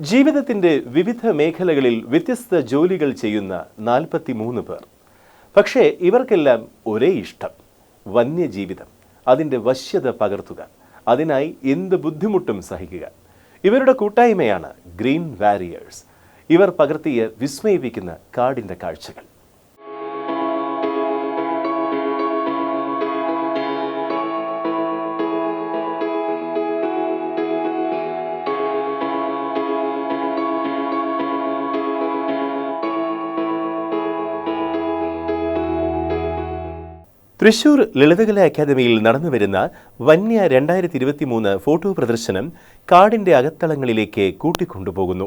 ജീവിതത്തിന്റെ വിവിധ മേഖലകളിൽ വ്യത്യസ്ത ജോലികൾ ചെയ്യുന്ന നാൽപ്പത്തി മൂന്ന് പേർ. പക്ഷേ ഇവർക്കെല്ലാം ഒരേ ഇഷ്ടം വന്യജീവിതം. അതിന്റെ വശ്യത പകർത്തുക. അതിനായി എന്ത് ബുദ്ധിമുട്ടും സഹിക്കുക. ഇവരുടെ കൂട്ടായ്മയാണ് ഗ്രീൻ വാരിയേഴ്സ്. ഇവർ പകർത്തിയ വിസ്മയിപ്പിക്കുന്ന കാടിന്റെ കാഴ്ചകൾ. തൃശൂർ ലളിതകല അക്കാദമിയിൽ നടന്നുവരുന്ന വന്യ രണ്ടായിരത്തി ഇരുപത്തി മൂന്ന് ഫോട്ടോ പ്രദർശനം കാടിന്റെ അകത്തളങ്ങളിലേക്ക് കൂട്ടിക്കൊണ്ടുപോകുന്നു.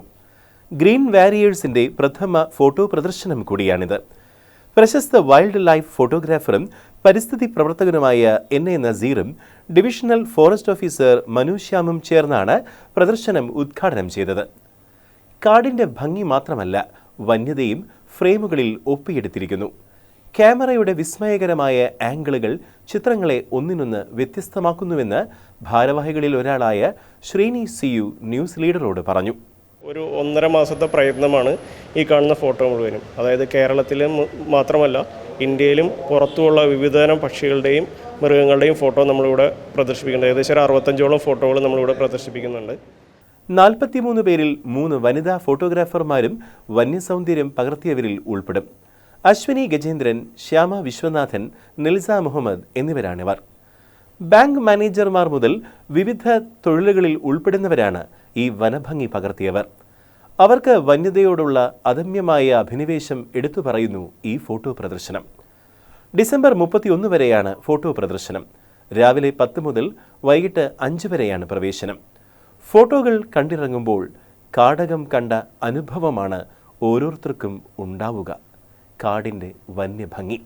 ഗ്രീൻ വാരിയേഴ്സിന്റെ പ്രഥമ ഫോട്ടോ പ്രദർശനം കൂടിയാണിത്. പ്രശസ്ത വൈൽഡ് ലൈഫ് ഫോട്ടോഗ്രാഫറും പരിസ്ഥിതി പ്രവർത്തകനുമായ എൻ എ നസീറും ഡിവിഷണൽ ഫോറസ്റ്റ് ഓഫീസർ മനു ശ്യാമും ചേർന്നാണ് പ്രദർശനം ഉദ്ഘാടനം ചെയ്തത്. കാടിന്റെ ഭംഗി മാത്രമല്ല വന്യതയും ഫ്രെയിമുകളിൽ ഒപ്പിയെടുത്തിരിക്കുന്നു. ക്യാമറയുടെ വിസ്മയകരമായ ആംഗിളുകൾ ചിത്രങ്ങളെ ഒന്നിനൊന്ന് വ്യത്യസ്തമാക്കുന്നുവെന്ന് ഭാരവാഹികളിൽ ഒരാളായ ശ്രീനി സി യു ന്യൂസ് ലീഡറോട് പറഞ്ഞു. ഒരു ഒന്നര മാസത്തെ പ്രയത്നമാണ് ഈ കാണുന്ന ഫോട്ടോ മുഴുവനും. അതായത് കേരളത്തിലും മാത്രമല്ല ഇന്ത്യയിലും പുറത്തുമുള്ള വിവിധതരം പക്ഷികളുടെയും മൃഗങ്ങളുടെയും ഫോട്ടോ നമ്മളിവിടെ പ്രദർശിപ്പിക്കുന്നുണ്ട്. ഏകദേശം ഒരു അറുപത്തഞ്ചോളം ഫോട്ടോകൾ നമ്മളിവിടെ പ്രദർശിപ്പിക്കുന്നുണ്ട്. നാൽപ്പത്തിമൂന്ന് പേരിൽ മൂന്ന് വനിതാ ഫോട്ടോഗ്രാഫർമാരും വന്യസൗന്ദര്യം പകർത്തിയവരിൽ ഉൾപ്പെടും. അശ്വിനി ഗജേന്ദ്രൻ ശ്യാമ വിശ്വനാഥൻ നിൽസ മുഹമ്മദ് എന്നിവരാണിവർ. ബാങ്ക് മാനേജർമാർ മുതൽ വിവിധ തൊഴിലുകളിൽ ഉൾപ്പെടുന്നവരാണ് ഈ വനഭംഗി പകർത്തിയവർ. അവർക്ക് വന്യതയോടുള്ള അദമ്യമായ അഭിനിവേശം എടുത്തു പറയുന്നു ഈ ഫോട്ടോ പ്രദർശനം. ഡിസംബർ മുപ്പത്തിയൊന്ന് വരെയാണ് ഫോട്ടോ പ്രദർശനം. രാവിലെ പത്ത് മുതൽ വൈകിട്ട് അഞ്ച് വരെയാണ് പ്രവേശനം. ഫോട്ടോകൾ കണ്ടിറങ്ങുമ്പോൾ കാടകം കണ്ട അനുഭവമാണ് ഓരോരുത്തർക്കും ഉണ്ടാവുക. കാടിന്റെ വന്യഭംഗി.